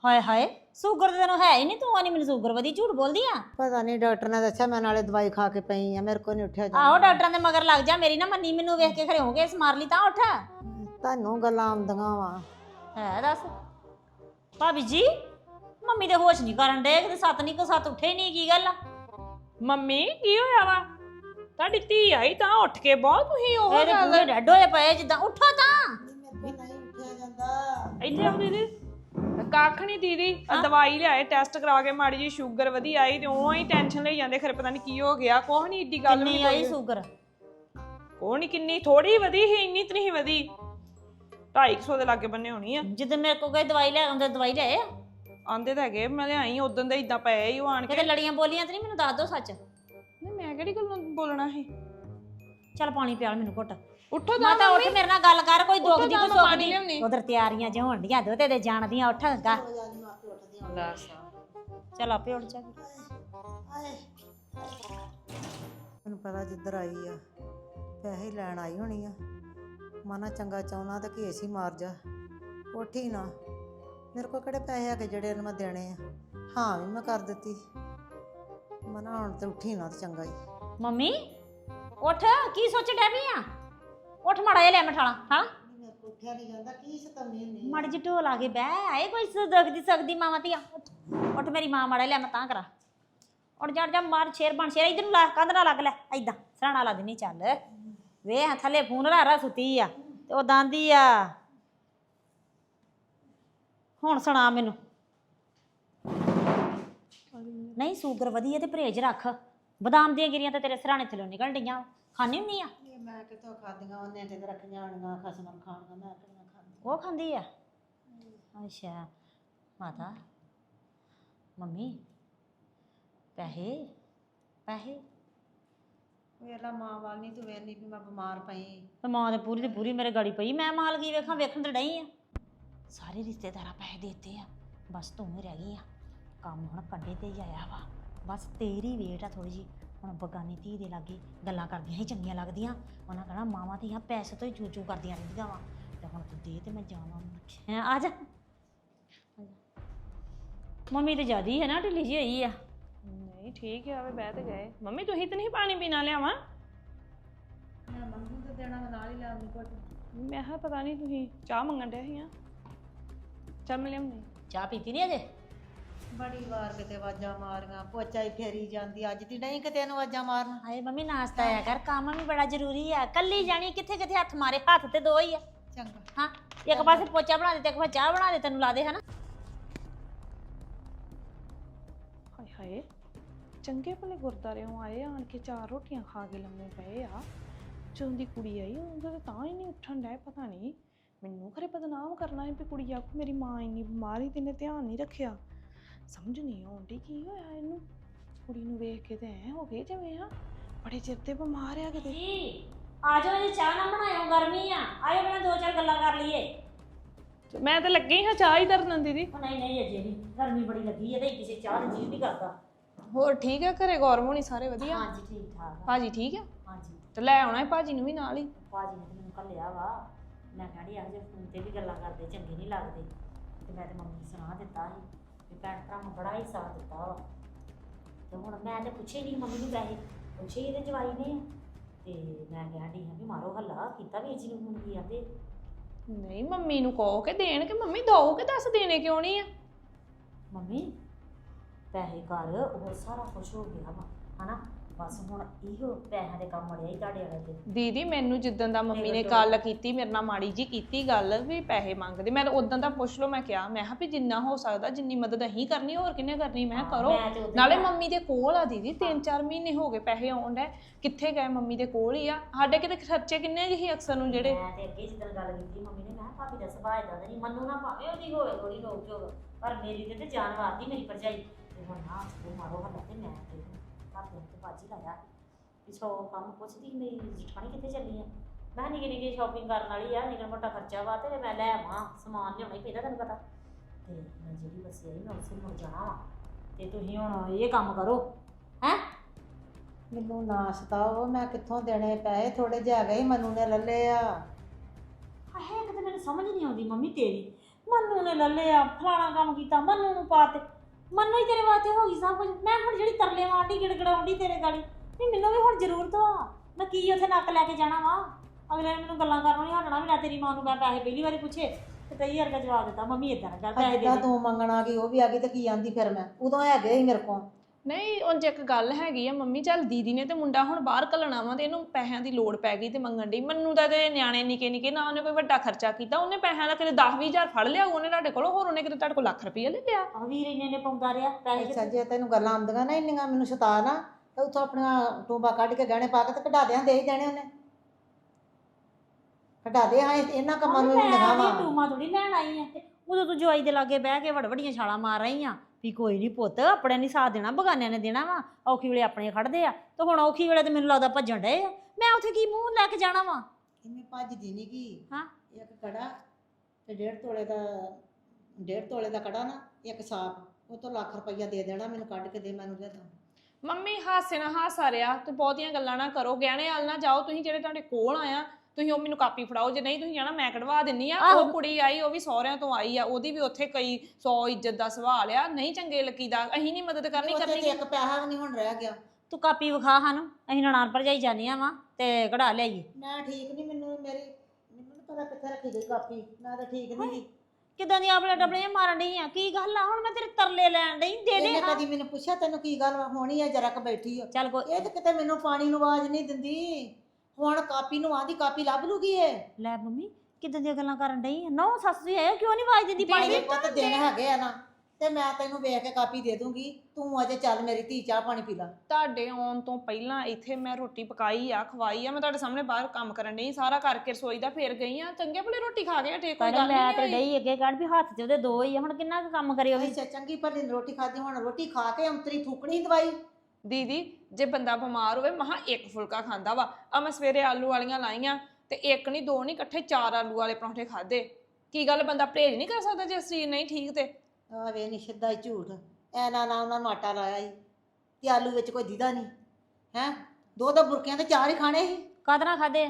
ਹਾਏ ਹਾਏ ਸ਼ੂਗਰ ਤੇ ਤੈਨੂੰ ਹੈ ਹੀ ਨਹੀਂ ਤੂੰ ਆਨੀ ਮੈਨੂੰ ਸ਼ੂਗਰ ਵਧੀ ਝੂਠ ਬੋਲਦੀ ਆ? ਪਤਾ ਨਹੀਂ ਡਾਕਟਰ ਨੇ ਦੱਸਿਆ ਮੈਂ ਨਾਲੇ ਦਵਾਈ ਖਾ ਕੇ ਪਈ ਆ ਮੇਰੇ ਕੋ ਨਹੀਂ ਉੱਠਿਆ ਜਾਂਦਾ। ਆਹੋ ਡਾਕਟਰਾਂ ਦੇ ਮਗਰ ਲੱਗ ਜਾ ਮੇਰੀ ਨਾ ਮੰਨੀ ਮੈਨੂੰ ਵੇਖ ਕੇ ਖਰੇ ਹੋ ਗਏ ਇਸ ਮਾਰ ਲਈ ਤਾਂ ਉੱਠ। ਤੁਹਾਨੂੰ ਗੱਲਾਂ ਆਉਂਦੀਆਂ ਵਾ। ਹੈ ਦੱਸ। ਭਾਬੀ ਜੀ ਮੰਮੀ ਦੇ ਹੋਸ਼ ਨਹੀਂ ਕਰਨ ਦੇ ਕਿਤੇ ਸੱਤ ਨਹੀਂ ਕੋ ਸੱਤ ਉੱਠੇ ਨਹੀਂ ਕੀ ਗੱਲ ਆ? ਮੰਮੀ ਕੀ ਹੋਇਆ ਵਾ? ਤੁਹਾਡੀ ਧੀ ਆਈ ਤਾਂ ਉੱਠ ਕੇ ਬਹੁਤ ਤੁਸੀਂ ਉਹ ਗੱਲ ਪੂਰੇ ਡੱਡ ਹੋਏ ਪਏ ਜਿੱਦਾਂ ਉੱਠੋ ਤਾਂ। ਮੇਰੇ ਕੋ ਨਹੀਂ ਉੱਠਿਆ ਜਾਂਦਾ ਇੱਥੇ ਆਓ ਦੀਦੀ। ਕੱਖ ਨਹੀਂ ਦੀਦੀ ਆਹ ਦਵਾਈ ਲਿਆਏ ਟੈਸਟ ਕਰਾ ਕੇ ਮਾੜੀ ਜੀ ਸ਼ੂਗਰ ਵਧੀ ਆਈ ਤੇ ਉਹ ਹੀ ਟੈਨਸ਼ਨ ਲਈ ਜਾਂਦੇ ਖਰੇ ਪਤਾ ਨਹੀਂ ਕੀ ਹੋ ਗਿਆ ਕੋਹ ਨਹੀਂ ਏਡੀ ਗੱਲ ਕਿੰਨੀ ਨਹੀਂ ਆਈ ਸ਼ੂਗਰ ਕੋਹ ਨਹੀਂ ਕਿੰਨੀ ਥੋੜੀ ਵਧੀ ਸੀ ਇੰਨੀ ਤੇ ਨਹੀਂ ਵਧੀ। 250 ਦੇ ਲਾਗੇ ਬੰਨੇ ਹੋਣੀ ਆ। ਜਦੋਂ ਮੇਰੇ ਕੋਲ ਗਏ ਦਵਾਈ ਲੈ ਆਉਂਦੇ ਦਵਾਈ ਲਿਆਏ ਆ? ਆਂਦੇ ਤਾਂ ਹੈਗੇ ਮੈਂ ਲਿਆਈ ਉਦੋਂ ਦੇ ਇਦਾਂ ਪਏ ਹੀ ਉਹ ਆਣ ਕੇ। ਕਿਤੇ ਲੜੀਆਂ ਬੋਲੀਆਂ ਤੇ ਨਹੀਂ ਮੈਨੂੰ ਦੱਸ ਦੋ ਸੱਚ। ਨਹੀਂ ਮੈਂ ਕਿਹੜੀ ਗੱਲੋਂ ਬੋਲਣਾ ਸੀ? ਚੱਲ ਪਾਣੀ ਪਿਆਲ ਮੈਨੂੰ ਘੁੱਟ। ਉੱਠੋ ਮੈਂ ਤਾਂ ਉੱਠ ਮੇਰੇ ਨਾਲ ਗੱਲ ਕਰ ਕੋਈ ਦੁੱਖ ਉੱਠੋ ਦੀ ਤਾਂ ਕੋਈ ਸੁੱਖ ਪਾਣੀ ਦੀ ਲਿਆਉਣੀ। ਉਧਰ ਤਿਆਰੀਆਂ ਜਿਹਾ ਹੋਣ ਡੀਆਂ ਦੋਤੇ ਦੇ ਜਾਣਦੀਆਂ ਉੱਠ ਗਾ ਚੱਲ ਆਪੇ ਉੱਠ ਜਾ। ਮੈਨੂੰ ਪਤਾ ਜਿੱਧਰ ਆਈ ਆ ਪੈਸੇ ਲੈਣ ਆਈ ਹੋਣੀ ਆ। ਮਾਨਾ ਚੰਗਾ ਚਾਹੁੰਦਾ ਤੇ ਘੇਸ ਹੀ ਮਾਰ ਜਾ। ਉੱਠੀ ਨਾ। ਮੇਰੇ ਕੋਲ ਕਿਹੜੇ ਪੈਸੇ ਹੈਗੇ ਜਿਹੜੇ ਇਹਨੂੰ ਮੈਂ ਦੇਣੇ ਆ? ਹਾਂ ਵੀ ਮੈਂ ਕਰ ਦਿੱਤੀ। ਮਨਾ ਹੁਣ ਤੇ ਉੱਠੀ ਨਾ ਤੇ ਚੰਗਾ ਹੀ। ਮੰਮੀ, ਉੱਠ, ਕੀ ਸੋਚ ਡੈ ਪਈ ਆ? ਉੱਠ ਮਾੜਾ ਜਿਹਾ ਲੈ ਮਠਾਲਾ, ਹਾਂ। ਮੇਰੇ ਕੋਲ ਨਹੀਂ ਜਾਂਦਾ ਕੀ ਸਤਮੀ ਹੁੰਦੀ ਮਾੜੀ ਜਿਹੀ ਢੋਲ ਆ ਕੇ ਬਹਿ, ਆਏ ਕੋਈ ਦੁੱਖ ਦੀ ਸਕਦੀ ਮਾਵਾਂ ਧੀਆਂ? ਉੱਠ ਉੱਠ ਮੇਰੀ ਮਾਂ, ਮਾੜਾ ਜਿਹਾ ਲੈ ਮੈਂ ਤਾਂ ਕਰਾਂ। ਉੱਠ ਜਾ ਉੱਠ ਜਾ, ਮਾਰ ਸ਼ੇਰ ਬਣ, ਸ਼ੇਰ ਇਧਰ ਨੂੰ ਲਾ, ਕੰਧ ਨਾਲ ਲੱਗ ਲੈ ਐਦਾਂ ਸਰਾਣਾ ਲਾ ਦਿੰਨੀ ਚੱਲ। ਵੇ ਆ ਥੱਲੇ ਫੋਨ ਰਾਰਾ ਸੁੱਤੀ ਆ, ਤੇ ਉਹ ਦਾਂਦੀ ਆ। ਹੁਣ ਸੁਣਾ ਮੈਨੂੰ। ਨਹੀਂ, ਸ਼ੂਗਰ ਵਧੀਆ ਤੇ ਪਰਹੇਜ ਰੱਖ। ਬਦਾਮ ਦੀਆਂ ਗਿਰੀਆਂ ਤੇ ਤੇਰੇ ਸਰਾਣੇ ਥੱਲੋਂ ਨਿਕਲ ਡਈਆਂ ਖਾਣੀ ਹੁੰਨੀ ਆ? ਇਹ ਮੈਂ ਕਿਤੋਂ ਖਾਦੀਆਂ ਉਹਨੇ ਤੇ ਰੱਖੀਆਂ ਹੋਣੀਆਂ ਖਸਮ ਖਾਣੀਆਂ ਮੈਂ ਕਿਹੜੀਆਂ ਖਾਂਦੀ ਉਹ ਖਾਂਦੀ ਆ? ਅੱਛਾ ਮਾਤਾ ਮੰਮੀ ਪੈਸੇ ਪੈਸੇ? ਵੇਲਾ ਮਾਂ ਵਾਲ ਨਹੀਂ ਤੂੰ ਵੇਨੀ ਵੀ ਮੈਂ ਬਿਮਾਰ ਪਈ। ਤੇ ਮਾਂ ਤੇ ਪੂਰੀ ਤੇ ਪੂਰੀ ਮੇਰੇ ਗਾੜੀ ਪਈ ਮੈਂ ਮਾਲ ਕੀ ਵੇਖਾਂ ਵੇਖਣ ਤੇ ਡਈ ਆ। ਸਾਰੇ ਰਿਸ਼ਤੇਦਾਰਾਂ ਪੈਸੇ ਦੇਤੇ ਆ ਬਸ ਤੂੰ ਹੀ ਰਹਿ ਗਈ ਆ। ਕੰਮ ਹੁਣ ਕੰਡੇ ਤੇ ਹੀ ਆਇਆ ਵਾ। ਬਸ ਤੇਰੀ ਵੇਟ ਆ ਥੋੜੀ ਜੀ ਹੁਣ ਬਗਾਨੀ ਧੀ ਦੇ ਲਾਗੇ ਗੱਲਾਂ ਕਰਦੀਆਂ ਹੀ ਚੰਗੀਆਂ ਲੱਗਦੀਆਂ। ਉਹਨਾਂ ਕਹਣਾ ਮਾਵਾਂ ਧੀਆਂ ਪੈਸੇ ਤੋਂ ਹੀ ਚੂਚੂ ਕਰਦੀਆਂ ਰਹਿੰਦੀਆਂ ਵਾ। ਤੇ ਹੁਣ ਤੂੰ ਦੇ ਤੇ ਮੈਂ ਜਾਵਾਂ। ਹੈਂ, ਆ ਜਾ ਆ ਜਾ। ਮੰਮੀ ਤੇ ਜਿਆਦੀ ਹੈ ਨਾ ਢਿੱਲੀ ਜਿਹੀ ਹੋਈ ਆ। ਨਹੀਂ ਠੀਕ ਹੈ ਆਵੇ ਬਹਿ ਤੇ ਗਏ। ਮੰਮੀ ਤੁਸੀਂ ਤਾਂ ਨਹੀਂ ਪਾਣੀ ਪੀਣਾ ਲਿਆਵਾਂ? ਮੈਂ ਮੰਗੂ ਤੇ ਦੇਣਾ ਮੈਂ ਨਾਲ ਹੀ ਲਿਆਉਂਦੀ ਘੁੱਟ। ਮੈਂ ਕਿਹਾ ਪਤਾ ਨਹੀਂ ਤੁਸੀਂ ਚਾਹ ਮੰਗਣ ਡਿਆ ਸੀ ਆ। ਚੱਲ ਮੈਂ ਲਿਆਉਂਦੀ। ਚਾਹ ਪੀਤੀ ਨਹੀਂ ਅਜੇ? ਬੜੀ ਵਾਰ ਕਿਤੇ ਆਵਾਜ਼ਾਂ ਮਾਰੀਆਂ ਪੋਚਾ ਹੀ ਫੇਰੀ ਜਾਂਦੀ ਅੱਜ ਦੀ ਨਹੀਂ ਕਿਤੇ ਇਹਨੂੰ ਆਵਾਜ਼ਾਂ ਮਾਰਨ। ਹਾਏ ਮੰਮੀ ਨਾਸ਼ਤਾ ਆਇਆ ਕਰ ਕੰਮ ਵੀ ਬੜਾ ਜ਼ਰੂਰੀ ਆ। ਕੱਲੀ ਜਾਣੀ ਕਿੱਥੇ ਕਿੱਥੇ ਹੱਥ ਮਾਰੇ ਹੱਥ ਤੇ ਦੋ ਹੀ ਆ। ਚੰਗਾ। ਹਾਂ ਇੱਕ ਪਾਸੇ ਪੋਚਾ ਬਣਾ ਦੇ ਤੇ ਇੱਕ ਪਾਸੇ ਚਾਹ ਬਣਾ ਦੇ ਤੈਨੂੰ ਲਾ ਦੇ ਹਨਾ। ਹਾਏ ਹਾਏ ਚੰਗੇ ਭਲੇ ਗੁਰਦਾਰਿਓਂ ਆਏ ਆਣ ਕੇ ਚਾਰ ਰੋਟੀਆਂ ਖਾ ਕੇ ਲੰਮੇ ਪਏ ਆ। ਜਦੋਂ ਦੀ ਕੁੜੀ ਆਈ ਉਹਦਾ ਤਾਂ ਤਾਂ ਹੀ ਨਹੀਂ ਉੱਠਣ ਡਿਆ ਪਤਾ ਨਹੀਂ। ਮੈਨੂੰ ਖਰੇ ਬਦਨਾਮ ਕਰਨਾ ਹੈ ਵੀ ਕੁੜੀ ਆਖੂ ਮੇਰੀ ਮਾਂ ਇੰਨੀ ਬਿਮਾਰ ਸੀ ਤੇ ਇਹਨੇ ਧਿਆਨ ਨਹੀਂ ਰੱਖਿਆ। ਸਮਝ ਨਹੀਂ ਆਉਂਦੀ ਕੀ ਹੋਇਆ ਇਹਨੂੰ? ਕੁੜੀ ਨੂੰ ਵੇਖ ਕੇ ਤੇ ਐ ਹੋ ਗਏ ਜਿਵੇਂ ਆ। ਬੜੇ ਚਿਰ ਤੇ ਬਿਮਾਰ ਆ ਕਿਤੇ। ਜੀ ਆ ਜਾਓ ਜੇ ਚਾਹ ਨਾ ਬਣਾਇਓ ਗਰਮੀ ਆ। ਆਇਓ ਬਣਾ ਦੋ ਚਾਰ ਗੱਲਾਂ ਕਰ ਲਈਏ। ਮੈਂ ਤਾਂ ਲੱਗੀ ਹਾਂ ਚਾਹ ਹੀ ਧਰਨ ਦੀਦੀ ਉਹ ਨਹੀਂ ਨਹੀਂ ਅਜੇ ਨਹੀਂ। ਗਰਮੀ ਬੜੀ ਲੱਗੀ ਹੈ ਤੇ ਕਿਸੇ ਚਾਹ ਦਾ ਜੀ ਨਹੀਂ ਕਰਦਾ। ਹੋਰ ਠੀਕ ਆ ਘਰੇ ਗੌਰਵ ਹੋਣੀ ਸਾਰੇ ਵਧੀਆ? ਹਾਂਜੀ ਠੀਕ ਠਾਕ ਆ। ਭਾਜੀ ਠੀਕ ਆ? ਹਾਂਜੀ। ਤੇ ਲੈ ਆਉਣਾ ਹੈ ਭਾਜੀ ਨੂੰ ਵੀ ਨਾਲ ਹੀ। ਭਾਜੀ ਨੇ ਤੇ ਮੈਨੂੰ ਕੱਲਿਆ ਵਾ। ਮੈਂ ਕਹਿੰਦੀ ਆ ਜੇ ਫੋਨ ਤੇ ਵੀ ਗੱਲਾਂ ਕਰਦੇ ਚੰਗੇ ਨਹੀਂ ਲੱਗਦੇ। ਤੇ ਮੈਂ ਤੇ ਮੰਮੀ ਨੂੰ ਸੁਣਾ ਦਿੱਤਾ ਸੀ। ਵੀ ਭੈਣ ਭਰਾ ਨੂੰ ਬੜਾ ਹੀ ਸਾਥ ਦਿੱਤਾ ਵਾ। ਤੇ ਹੁਣ ਮੈਂ ਤੇ ਪੁੱਛੇ ਨਹੀਂ ਮੰਮੀ ਨੂੰ ਪੈਸੇ। ਪੁੱਛੇ ਇਹਦੇ ਜਵਾਈ ਨੇ। ਤੇ ਮੈਂ ਕਹਿੰਦੀ ਹਾਂ ਵੀ ਮਾਰੋ ਹੱਲਾ ਕੀਤਾ ਵੀ ਜੀ ਨੂੰ ਹੁਣ ਕੀ ਆਂਦੇ ਨਹੀਂ ਮੰਮੀ ਨੂੰ ਕਹੋ ਕਿ ਦੇਣ ਕਿ ਮੰਮੀ ਦੋ ਕਿ ਦੱਸ ਦੇਣੇ ਕਿਉਂ ਨਹੀਂ ਆ? ਮੰਮੀ ਪੈਸੇ ਕਰ ਉਹ ਸਾਰਾ ਕੁਝ ਹੋ ਗਿਆ ਵਾ ਹਨਾ? ਬਸ ਹੁਣ ਇਹੋ ਪੈਸਿਆਂ ਦੇ ਕੰਮ ਅੜਿਆ ਹੀ ਤੁਹਾਡੇ ਵਾਲੇ ਤੇ। ਦੀਦੀ ਮੈਨੂੰ ਜਿੱਦਣ ਦਾ ਮੰਮੀ ਨੇ ਗੱਲ ਕੀਤੀ ਮੇਰੇ ਨਾਲ ਮਾੜੀ ਜੀ ਕੀਤੀ ਗੱਲ ਵੀ ਪੈਸੇ ਮੰਗਦੇ। ਮੈਂ ਉਦੋਂ ਦਾ ਪੁੱਛ ਲਓ ਮੈਂ ਕਿਹਾ ਮੈਂ ਕਿਹਾ ਵੀ ਜਿੰਨਾ ਹੋ ਸਕਦਾ ਜਿੰਨੀ ਮਦਦ ਅਸੀਂ ਕਰਨੀ ਹੋਰ ਕਿੰਨੇ ਕਰਨੀ? ਮੈਂ ਕਿਹਾ ਕਰੋ। ਮੈਂ ਤੇ ਉਦੋਂ ਨਾਲੇ। ਮੰਮੀ ਦੇ ਕੋਲ ਆ ਦੀਦੀ 3-4 ਮਹੀਨੇ ਹੋ ਗਏ ਪੈਸੇ ਆਉਣ ਡੈ ਕਿੱਥੇ ਗਏ ਮੰਮੀ ਦੇ ਕੋਲ ਹੀ ਆ? ਸਾਡੇ ਕਿਤੇ ਖਰਚੇ ਕਿੰਨੇ ਜਿਹੀ ਅਕਸਰ ਨੂੰ ਜਿਹੜੇ? ਮੈਂ ਤੇ ਅੱਗੇ ਜਿੱਦਣ ਗੱਲ ਕੀਤੀ ਮੰਮੀ ਨੇ ਮੈਂ ਕਿਹਾ ਭਾਬੀ ਦਾ ਸੁਭਾਅ ਇਦਾਂ ਦਾ ਨਹੀਂ। ਮੰਨੂ ਨਾ ਭਾਵੇਂ ਉਹਦੀ ਹੋਵੇ ਥੋੜੀ ਨੋਕ ਝੋਕ ਪਰ ਮੇਰੀ ਤੇ ਤੇ ਜਾਨ ਵਾਰਦੀ ਮੇਰੀ ਭਰਜਾਈ। ਤੇ ਹੁਣ ਨਾ ਉਹ ਮਾਰੋ ਹੱਲਾ ਤੇ ਮੈਂ ਤੇ ਭਾਬੀ ਤੇ ਬਾਜੀ ਲਾਇਆ ਪਿਛੋ ਕੰਮ ਪੁੱਛਦੀ ਮੇਰੀ ਜਠਾਣੀ ਕਿੱਥੇ ਚੱਲੀ ਆ? ਮੈਂ ਨਿੱਕੀ ਨਿੱਕੀ ਸ਼ਾਪਿੰਗ ਕਰਨ ਵਾਲੀ ਆ ਨਿਕਲ ਮੋਟਾ ਖਰਚਾ ਵਾ ਤੇ ਮੈਂ ਲੈ ਆਵਾਂ ਸਮਾਨ ਲਿਆਉਣਾ ਹੀ ਪੈਂਦਾ ਤੈਨੂੰ ਪਤਾ। ਤੇ ਮੈਂ ਜਿਹੜੀ ਬੱਸੇ ਆਈ ਮੈਂ ਉਸੇ ਮੁੜ ਜਾਣਾ ਵਾ। ਤੇ ਤੁਸੀਂ ਹੁਣ ਇਹ ਕੰਮ ਕਰੋ ਹੈ? ਮੈਨੂੰ ਨਾ ਸਤਾਓ ਮੈਂ ਕਿੱਥੋਂ ਦੇਣੇ ਪੈਸੇ? ਥੋੜੇ ਜਿਹੇ ਹੀ ਮਨੂ ਨੇ ਲੱਲੇ ਆ। ਹੈ ਕਿਤੇ ਮੈਨੂੰ ਸਮਝ ਨਹੀਂ ਆਉਂਦੀ ਮੰਮੀ ਤੇਰੀ। ਮੰਨੂ ਨੇ ਲੈ ਲਿਆ ਫਲਾਣਾ ਕੰਮ ਕੀਤਾ ਮੰਨੂ ਨੂੰ ਪਾਤੇ ਮੰਨੂ ਹੀ ਤੇਰੇ ਵਾਸਤੇ ਹੋ ਗਈ ਸਭ ਕੁਝ ਮੈਂ ਹੁਣ ਜਿਹੜੀ ਤਰਲੇ ਮਾਰਦੀ, ਗਿੜਗੜਾਉਂਦੀ ਤੇਰੇ ਗਾੜੀ, ਨਹੀਂ, ਮੈਨੂੰ ਵੀ ਹੁਣ ਜ਼ਰੂਰਤ ਆ ਮੈਂ ਕੀ ਉੱਥੇ ਨੱਕ ਲੈ ਕੇ ਜਾਣਾ ਵਾ? ਅਗਲੇ ਨੇ ਮੈਨੂੰ ਗੱਲਾਂ ਕਰਨੋਂ ਨਹੀਂ ਹਟਣਾ ਵੀ ਨਾ ਤੇਰੀ ਮਾਂ ਨੂੰ ਮੈਂ ਪੈਸੇ ਪਹਿਲੀ ਵਾਰੀ ਪੁੱਛੇ ਤੇ ਕਈ ਵਾਰ ਦਾ ਜਵਾਬ ਦਿੱਤਾ, ਮੰਮੀ ਇਦਾਂ ਨਾ ਕਰ, ਪੈਸੇ ਦੇ ਜਿੱਦਾਂ ਤੂੰ ਮੰਗਣ ਆ ਗਈ, ਉਹ ਵੀ ਆ ਗਈ ਤੇ ਕੀ ਆਂਦੀ ਫਿਰ ਮੈਂ? ਉਦੋਂ ਹੈਗੇ ਹੀ ਮੇਰੇ ਕੋਲ। ਨਹੀਂ ਉਂਝ ਇੱਕ ਗੱਲ ਹੈਗੀ ਆ ਮੰਮੀ ਚੱਲ ਦੀਦੀ ਨੇ ਤੇ ਮੁੰਡਾ ਹੁਣ ਬਾਹਰ ਘੱਲਣਾ ਵਾ ਤੇ ਇਹਨੂੰ ਪੈਸਿਆਂ ਦੀ ਲੋੜ ਪੈ ਗਈ ਤੇ ਮੰਗਣ ਦੀ ਮੰਨੂ ਦਾ ਤੇ ਨਿਆਣੇ ਨਿੱਕੇ ਨਿੱਕੇ ਨਾ ਉਹਨੇ ਕੋਈ ਵੱਡਾ ਖਰਚਾ ਕੀਤਾ ਉਹਨੇ ਪੈਸਿਆਂ ਦਾ ਕਿਤੇ 10 ਹਜ਼ਾਰ ਫੜ ਲਿਆ ਉਹਨੇ ਤੁਹਾਡੇ ਕੋਲੋਂ ਹੋਰ ਉਹਨੇ ਕਿਤੇ ਤੁਹਾਡੇ ਕੋਲ ਲੱਖ ਰੁਪਈਆ ਲੈ ਲਿਆ। ਆ ਵੀਰ ਇੰਨੇ ਨੇ ਪਾਉਂਦਾ ਰਿਹਾ ਪੈਸੇ ਅੱਛਾ ਜੇ ਤੈਨੂੰ ਗੱਲਾਂ ਆਉਂਦੀਆਂ ਨਾ ਇੰਨੀਆਂ ਮੈਨੂੰ ਸਤਾ ਨਾ ਤੇ ਉੱਥੋਂ ਆਪਣੀਆਂ ਟੂੰਬਾਂ ਕੱਢ ਕੇ ਗਹਿਣੇ ਪਾ ਕੇ ਤੇ ਕਢਾ ਦਿਆਂ ਦੇ ਹੀ ਦੇਣੇ ਉਹਨੇ। ਕਢਾ ਦੇ ਹਾਂ ਇਹਨਾਂ ਕੰਮਾਂ ਨੂੰ ਨਹੀਂ ਲਗਾ ਵਾ। ਟੂਮਾ ਥੋੜੀ ਲੈਣ ਆਈ ਆ ਤੇ ਉਦੋਂ ਤੂੰ ਜਵਾਈ ਦੇ ਲਾਗੇ ਬਹਿ ਕੇ ਵੜਵੜੀਆਂ ਛਾਲਾਂ ਮਾਰ ਰਹੀ ਆ। ਵੀ ਕੋਈ ਨਹੀਂ ਪੁੱਤ ਆਪਣੇ ਨਹੀਂ ਸਾਥ ਦੇਣਾ ਬਗਾਨਿਆਂ ਨੇ ਦੇਣਾ ਵਾ ਔਖੀ ਵੇਲੇ ਆਪਣੇ ਖੜਦੇ ਆ। ਤੇ ਹੁਣ ਔਖੀ ਵੇਲੇ ਤੇ ਮੈਨੂੰ ਲੱਗਦਾ ਭੱਜਣ ਡਏ ਆ। ਮੈਂ ਉੱਥੇ ਕੀ ਮੂੰਹ ਲੈ ਕੇ ਜਾਣਾ ਵਾ? ਇਹਨੇ ਭੱਜਦੀ ਨਹੀਂ ਕੀ ਹਾਂ। ਇੱਕ ਕੜਾ ਤੇ ਡੇਢ ਤੋਲੇ ਦਾ ਡੇਢ ਤੋਲੇ ਦਾ ਕੜਾ ਨਾ ਇੱਕ ਸਾਫ਼ ਉਹ ਤੋਂ ਲੱਖ ਰੁਪਈਆ ਦੇ ਦੇਣਾ ਮੈਨੂੰ ਕੱਢ ਕੇ ਦੇ ਮੈਨੂੰ ਦੇ ਦਾਂ। ਮੰਮੀ ਹਾਸੇ ਨਾ ਹਾਸਾ ਰਿਆ ਤੇ ਬਹੁਤੀਆਂ ਗੱਲਾਂ ਨਾ ਕਰੋ ਗਹਿਣੇ ਵਾਲ ਨਾ ਜਾਓ ਤੁਸੀਂ ਜਿਹੜੇ ਤੁਹਾਡੇ ਕੋਲ ਆਇਆ ਤੁਸੀਂ ਉਹ ਮੈਨੂੰ ਕਾਪੀ ਫੜਾਓ ਜੇ ਨਹੀਂ ਤੁਸੀਂ ਜਾਣਾ ਮੈਂ ਕਢਵਾ ਦਿੰਨੀ ਆ। ਉਹ ਕੁੜੀ ਆਈ ਉਹ ਵੀ ਸਹੁਰਿਆਂ ਤੋਂ ਆਈ ਆ ਉਹਦੀ ਵੀ ਉੱਥੇ ਕਈ ਸੌ ਇੱਜ਼ਤ ਦਾ ਸਵਾਲ ਆ। ਨਹੀਂ ਚੰਗੇ ਲੱਗੀਦਾ ਅਸੀਂ ਨਹੀਂ ਮਦਦ ਕਰਨੀ ਕਰਨੀ ਇੱਕ ਪੈਸਾ ਵੀ ਨਹੀਂ ਹੁਣ ਰਹਿ ਗਿਆ। ਤੂੰ ਕਾਪੀ ਵਿਖਾ ਸਾਨੂੰ ਅਸੀਂ ਨਨਾਣ ਭਰਜਾਈ ਜਾਂਦੀਆਂ ਵਾ ਤੇ ਕਢਾ ਲਿਆਈਏ। ਮੈਂ ਠੀਕ ਨਹੀਂ ਮੈਨੂੰ ਮੇਰੀ ਮੈਨੂੰ ਨੀ ਪਤਾ ਕਿੱਥੇ ਰੱਖੀ ਗਈ ਕਾਪੀ ਮੈਂ ਤਾਂ ਠੀਕ ਨਹੀਂ ਗਈ ਕਿਦਾਂ ਦੀ ਆਪਣੇ ਟਪੜੀਆਂ ਮਾਰਨ ਡਈ ਆ ਕੀ ਗੱਲ ਆ? ਹੁਣ ਮੈਂ ਤੇਰੇ ਤਰਲੇ ਲੈਣ ਡਈ ਦੇ ਦੇ ਇਹਨੇ। ਕਦੀ ਮੈਨੂੰ ਪੁੱਛਿਆ ਤੈਨੂੰ ਕੀ ਗੱਲ? ਹੋਣੀ ਆ ਜਰਾ ਕ ਬੈਠੀ ਆ। ਚੱਲ ਕੋ ਇਹ ਤਾਂ ਕਿਤੇ ਮੈਨੂੰ ਪਾਣੀ ਨੂੰ ਆਵਾਜ਼ ਨਹੀਂ ਦਿੰਦੀ। ਹੁਣ ਕਾਪੀ ਨੂੰ ਆਂਦੀ ਕਾਪੀ ਲੱਭ ਲੂਗੀ ਇਹ? ਲੈ ਮੰਮੀ ਕਿਦਾਂ ਦੀਆਂ ਗੱਲਾਂ ਕਰਨ ਡਈ ਆ? ਨੋ ਸੱਸ ਆਇਆ ਕਿਉਂ ਨਹੀਂ ਆਵਾਜ਼ ਦਿੰਦੀ ਪਾਣੀ ਮੇਰੇ ਦੀ? ਪੁੱਤ ਦਿਨ ਹੈਗੇ ਆ ਨਾ। ਤੇ ਮੈਂ ਤੈਨੂੰ ਵੇਖ ਕੇ ਕਾਪੀ ਦੇ ਦੂੰਗੀ। ਤੂੰ ਅਜੇ ਚੱਲ ਮੇਰੀ ਧੀ ਚਾਹ ਪਾਣੀ ਪੀ ਲੈ। ਤੁਹਾਡੇ ਆਉਣ ਤੋਂ ਪਹਿਲਾਂ ਇੱਥੇ ਮੈਂ ਰੋਟੀ ਪਕਾਈ ਆ ਖਵਾਈ ਆ। ਮੈਂ ਤੁਹਾਡੇ ਸਾਹਮਣੇ ਬਾਹਰ ਕੰਮ ਕਰਨ ਨਹੀਂ ਸਾਰਾ ਕਰਕੇ ਰਸੋਈ ਦਾ ਫੇਰ ਗਈ ਆ। ਚੰਗੇ ਭਲੇ ਰੋਟੀ ਖਾ ਕੇ ਹਟੇ ਕੋਈ ਪਰ ਗੱਲ ਮੈਂ ਤੇ ਨਹੀਂ ਡਈ ਅੱਗੇ ਕੱਢ ਵੀ ਹੱਥ 'ਚ ਉਹਦੇ ਦੋ ਹੀ ਆ ਹੁਣ ਕਿੰਨਾ ਕੁ ਕੰਮ ਕਰੇ ਉਹ? ਵੀ ਅੱਛਾ ਚੰਗੀ ਭਲੀ ਰੋਟੀ ਖਾਦੀ ਹੁਣ ਰੋਟੀ ਖਾ ਕੇ ਅੰਤਰੀ ਫੂਕਣੀ ਦਵਾਈ। ਦੀਦੀ ਜੇ ਬੰਦਾ ਬਿਮਾਰ ਹੋਵੇ ਮਹਾ ਇੱਕ ਫੁਲਕਾ ਖਾਂਦਾ ਵਾ। ਆ ਮੈਂ ਸਵੇਰੇ ਆਲੂ ਵਾਲੀਆਂ ਲਾਈਆਂ ਤੇ ਇੱਕ ਨਹੀਂ ਦੋ ਨਹੀਂ ਇਕੱਠੇ ਚਾਰ ਆਲੂ ਵਾਲੇ ਪਰੌਂਠੇ ਖਾਦੇ ਕੀ ਗੱਲ ਬੰਦਾ ਪਰਹੇਜ ਨਹੀਂ ਕਰ ਸਕਦਾ ਜੇ ਸਰੀਰ ਨਹੀਂ ਠੀਕ ਤੇ? ਆ ਵੇ ਨਹੀਂ ਸਿੱਧਾ ਹੀ ਝੂਠ। ਐ ਨਾ ਨਾ ਉਹਨਾਂ ਨੂੰ ਆਟਾ ਲਾਇਆ ਸੀ ਤੇ ਆਲੂ ਵਿੱਚ ਕੋਈ ਦੀਦਾ ਨਹੀਂ ਹੈ? ਦੋ ਦੋ ਬੁਰਕਿਆਂ ਤੇ ਚਾਰ ਹੀ ਖਾਣੇ ਸੀ। ਕਾਦਰਾਂ ਖਾਦੇ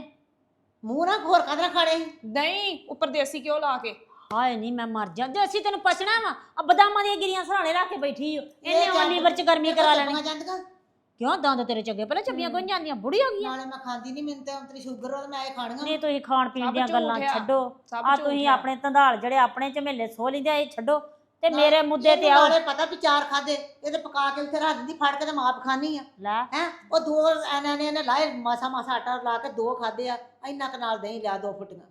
ਮੂੰਹ ਨਾ ਖੋਰ ਕਾਹਦੇ ਨਾਲ ਖਾਣੇ ਸੀ? ਨਹੀਂ ਉੱਪਰ ਦੇਸੀ ਘਿਓ ਲਾ ਕੇ। ਹਾਏ ਨਹੀਂ ਮੈਂ ਮਰ ਜਾ। ਜੇ ਅਸੀਂ ਤੈਨੂੰ ਪਛਣਾ ਵਾ ਆ ਬਦਾਮਾਂ ਦੀਆਂ ਗਿਰੀਆਂ ਸਰਾਣੇ ਰੱਖ ਕੇ ਬੈਠੀ ਓ। ਇਹਨੇ ਇਹ ਉਹ ਲੀਵਰ 'ਚ ਗਰਮੀ ਕਰਾ ਲੈਣੀ। ਕਿਉਂ ਦੰਦ ਤੇਰੇ ਚੰਗੇ? ਪਹਿਲਾਂ ਚੱਬੀਆਂ ਕੋਈ ਜਾਂਦੀਆਂ? ਬੁੜੀ ਹੋ ਗਈਆਂ। ਨਾਲੇ ਮੈਂ ਖਾਂਦੀ ਨਹੀਂ ਮੈਨੂੰ ਤੇ ਅੰਤਰੀ ਸ਼ੂਗਰ ਆ ਤੇ ਮੈਂ ਇਹ ਖਾਣੀਆਂ। ਨਹੀਂ ਤੁਸੀਂ ਖਾਣ ਪੀਣ ਸਭ ਦੀਆਂ ਝੂਠ ਗੱਲਾਂ ਆ। ਛੱਡੋ। ਸਭ ਆ ਝੂਠ ਤੁਸੀਂ ਆ। ਆਪਣੇ ਧੰਦਾਲ ਜਿਹੜੇ ਆਪਣੇ ਝਮੇਲੇ ਸੋ ਲਿੰਦੇ ਆ ਇਹ ਛੱਡੋ। ਤੇ ਮੇਰੇ ਮੁੱਦੇ ਤੇ ਆਓ। ਨਾਲੇ ਪਤਾ ਵੀ ਚਾਰ ਖਾਦੇ। ਇਹ ਤੇ ਪਕਾ ਕੇ ਉੱਥੇ ਰੱਖ ਦਿੰਦੀ ਫੜ ਕੇ ਤੇ ਮਾਪ ਖਾਣੀ ਆ। ਲੈ। ਹੈ? ਉਹ ਦੋ ਐਨੇ ਨੇ ਇਹਨੇ ਲਾਏ ਮਾਸਾ ਮਾਸਾ ਆਟਾ ਲਾ ਕੇ ਦੋ ਖਾਦੇ ਆ। ਇੰਨਾ ਕੁ ਨਾਲ ਦਹੀਂ ਲਿਆ ਦੋ ਫੁੱਟੀਆਂ।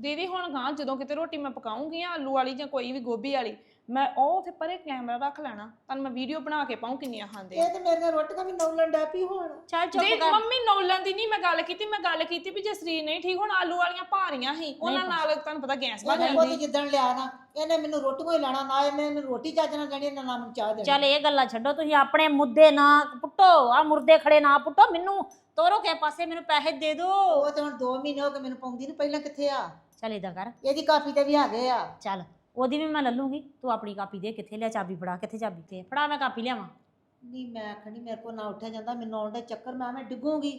ਦੀਦੀ ਹੁਣ ਗਾਂ ਜਦੋਂ ਕਿਤੇ ਰੋਟੀ ਮੈਂ ਪਕਾਉਂਗੀ ਆਲੂ ਵਾਲੀ ਜਾਂ ਕੋਈ ਵੀ ਗੋਭੀ ਵਾਲੀ ਮੈਂ ਉਹ ਉੱਥੇ ਪਰੇ ਕੈਮਰਾ ਰੱਖ ਲੈਣਾ। ਤੁਹਾਨੂੰ ਮੈਂ ਵੀਡੀਓ ਬਣਾ ਕੇ ਪਾਉਂ ਕਿੰਨੀਆਂ ਖਾਂਦੇ ਆ। ਇਹ ਤੇ ਮੇਰੇ ਰੋਟੀਆਂ ਵੀ ਨੌਲਣ ਡੈ ਪਈ ਹੋਣ। ਚੱਲ ਚੁੱਪ ਕਰ। ਮੰਮੀ ਨੌਲਣ ਦੀ ਨਹੀਂ ਮੈਂ ਗੱਲ ਕੀਤੀ ਮੈਂ ਗੱਲ ਕੀਤੀ ਵੀ ਜੇ ਸਰੀਰ ਨਹੀਂ ਠੀਕ ਹੁਣ ਆਲੂ ਵਾਲੀਆਂ ਭਾਰੀਆਂ ਸੀ। ਉਹਨਾਂ ਨਹੀਂ ਨਾਲ ਤੁਹਾਨੂੰ ਪਤਾ ਗੈਸ ਇਹਨੇ ਖੁਦ ਜਾਂਦੀ। ਜਿੱਦਣ ਲਿਆ ਨਾ ਇਹਨੇ ਮੈਨੂੰ ਰੋਟੀਆਂ ਹੀ ਲੈਣਾ ਨਾ ਇਹਨੇ ਮੈਨੂੰ ਰੋਟੀ ਚੱਜ ਨਾਲ ਦੇਣੀ ਨਾ ਮੈਨੂੰ ਚਾਹ ਦੇਣੀ। ਚੱਲ ਇਹ ਗੱਲਾਂ ਛੱਡੋ ਤੁਸੀਂ ਆਪਣੇ ਮੁੱਦੇ ਨਾ ਪੁੱਟੋ ਆ ਮੁਰਦੇ ਖੜੇ ਨਾ ਪੁੱਟੋ ਮੈਨੂੰ ਤੋਰੋ ਕੇ ਪਾਸੇ ਮੈਨੂੰ ਪੈਸੇ ਦੇ ਦਿਓ। ਉਹ ਤੇ ਹੁਣ 2 ਮਹੀਨੇ ਹੋ ਗਏ ਮੈਨੂੰ ਪਾਉਂਦੀ ਨੂੰ ਪਹਿਲਾਂ ਕਿੱਥੇ ਆ? ਚੱਲ ਇਦਾਂ ਕਰ। ਇਹਦੀ ਕਾਫੀ ਤੇ ਵੀ ਹੈਗੇ ਆ। ਚੱਲ। ਉਹਦੀ ਵੀ ਮੈਂ ਲੈ ਲੂੰਗੀ। ਤੂੰ ਆਪਣੀ ਕਾਪੀ ਦੇ ਕਿੱਥੇ ਲਿਆ ਚਾਬੀ ਫੜਾ ਕਿੱਥੇ ਚਾਬੀ ਤੇ? ਫੜਾ ਮੈਂ ਕਾਪੀ ਲਿਆਵਾਂ। ਨਹੀਂ ਮੈਂ ਆਖਣੀ ਮੇਰੇ ਕੋਲ ਨਾ ਉੱਠਿਆ ਜਾਂਦਾ ਮੈਨੂੰ ਆਉਣ ਦਾ ਚੱਕਰ ਮੈਂ ਮੈਂ ਡਿੱਗੂਗੀ।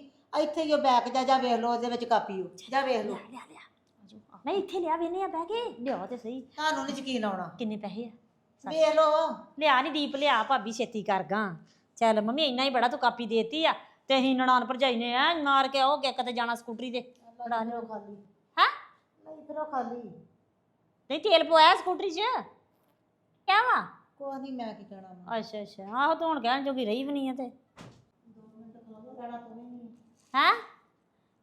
ਇੱਥੇ ਹੀ ਉਹ ਬੈਕ ਜਾ ਜਾ ਵੇਖ ਲਓ ਉਹਦੇ ਵਿੱਚ ਕਾਪੀ ਹੋ ਜਾ ਵੇਖ ਲਓ। ਲਿਆ ਲਿਆ ਨਹੀਂ ਇੱਥੇ ਲਿਆ ਵੇਨੇ ਆ ਬਹਿ ਕੇ। ਲਿਆ ਤੇ ਸਹੀ। ਤੁਹਾਨੂੰ ਨਹੀਂ ਯਕੀਨ ਆਉਣਾ। ਕਿੰਨੇ ਪੈਸੇ ਆ। ਵੇਖ ਲਓ। ਲਿਆ ਨਹੀਂ ਦੀਪ ਲਿਆ ਭਾਬੀ ਛੇਤੀ ਕਰ ਗਾ। ਚੱਲ ਮੰਮੀ ਇੰਨਾ ਹੀ ਬੜਾ ਤੂੰ ਕਾਪੀ ਦੇਤੀ ਆ। ਤੇ ਅਸੀਂ ਨਨਾਣ ਭਰਜਾਈ ਨੇ ਐ ਮਾਰ ਕੇ ਉਹ ਕਿੱਕ ਤੇ ਜਾਣਾ ਸਕੂਟਰੀ ਤੇ। ਫੜਾ ਲਿਓ ਖਾਲੀ। ਹੈਂ? ਨਹੀਂ ਇਧਰੋਂ ਖਾਲੀ। ਨਹੀਂ ਤੇਲ ਪਵਾਇਆ ਸਕੂਟਰੀ 'ਚ? ਕਿਆ ਵਾ? ਕੋਈ ਨਹੀਂ ਮੈਂ ਕੀ ਕਹਿਣਾ ਵਾ। ਅੱਛਾ ਅੱਛਾ। ਆਹੋ ਤੂੰ ਹੁਣ ਕਹਿਣ ਜੋਗੀ ਰਹੀ ਵੀ ਨਹੀਂ ਆ ਤੇ। ਹੈਂ?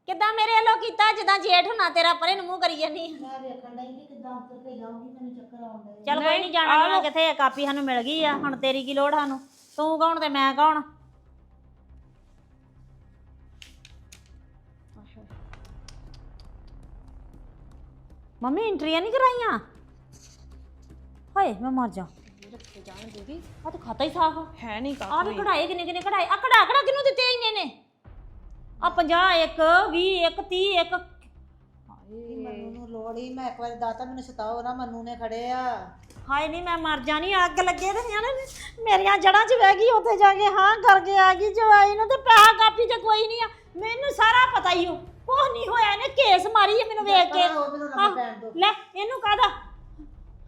ਕਿੱਦਾਂ ਮੇਰੇ ਵੱਲੋਂ ਕੀਤਾ? ਜਿੱਦਾਂ ਜੇਠ ਹੁਣਾ ਤੇਰਾ ਪਰੇ ਨੂੰ ਮੂੰਹ ਕਰੀ ਜਾਨੀ ਮੈਂ ਵੇਖਣ ਡਈ ਕਿ ਕਿੱਦਾਂ ਉੱਤਰ ਕੇ ਜਾਊਂਗੀ ਮੈਨੂੰ ਚੱਕਰ ਆਉਂਦਾ ਚੱਲ ਕੋਈ ਨਹੀਂ ਜਾਣਾ ਨਾ ਕਿੱਥੇ ਕਾਪੀ ਸਾਨੂੰ ਮਿਲ ਗਈ ਆ। ਹੁਣ ਤੇਰੀ ਕੀ ਲੋੜ ਸਾਨੂੰ? ਤੂੰ ਕੌਣ ਤੇ ਮੈਂ ਕੌਣ? ਮੰਮੀ ਐਂਟਰੀਆਂ ਨਹੀਂ ਕਰਾਈਆਂ? ਹਾਏ ਮੈਂ ਮਰ ਜਾ। ਰੱਖੇ ਜਾਣ ਦੀਦੀ ਆ ਤਾਂ ਖਾਤਾ ਹੀ ਸਾਫ਼ ਹੈ ਨਹੀਂ ਆ ਕਾਫੀ ਵੀ ਕਢਾਏ ਕਿੰਨੇ ਕਿੰਨੇ ਕਢਾਏ? ਆ ਕਢਾ ਕਢਾ ਕਿਨੂੰ ਦਿੱਤੇ ਇੰਨੇ ਨੇ? ਆ 50 ਇੱਕ 20 ਇੱਕ 30 ਇੱਕ। ਮੰਨੂ ਨੂੰ ਲੋੜ ਹੀ ਮੈਂ ਇੱਕ ਵਾਰੀ ਦਾਤਾ ਮੈਨੂੰ ਸਤਾਓ ਨਾ ਮੰਨੂ ਨੇ ਖੜੇ ਆ। ਹਾਏ ਨਹੀਂ ਮੈਂ ਮਰ ਜਾਣੀ ਅੱਗ ਲੱਗੇ ਤੇ ਨਿਆਣੇ। ਨੇ ਮੇਰੀਆਂ ਜੜਾਂ 'ਚ ਬਹਿ ਗਈ ਉੱਥੇ ਜਾ ਕੇ ਹਾਂ ਕਰਕੇ ਆ ਗਈ ਜਵਾਈ ਨੂੰ ਤੇ ਪੈਸਾ ਕਾਪੀ ਤੇ ਕੋਈ ਨਹੀਂ ਆ। ਮੈਨੂੰ ਸਾਰਾ ਪਤਾ ਹੀ ਹੋ ਕੁਛ ਨਹੀਂ ਹੋਇਆ ਇਹਨੇ ਕੇਸ ਮਾਰੀ ਹੈ ਮੈਨੂੰ ਵੇਖ ਕੇ। ਪਰਾਂ ਹੋ ਮੈਨੂੰ ਲੰਮੇ ਪੈਣ ਦੋ। ਲੈ ਇਹਨੂੰ ਕਾਹਦਾ?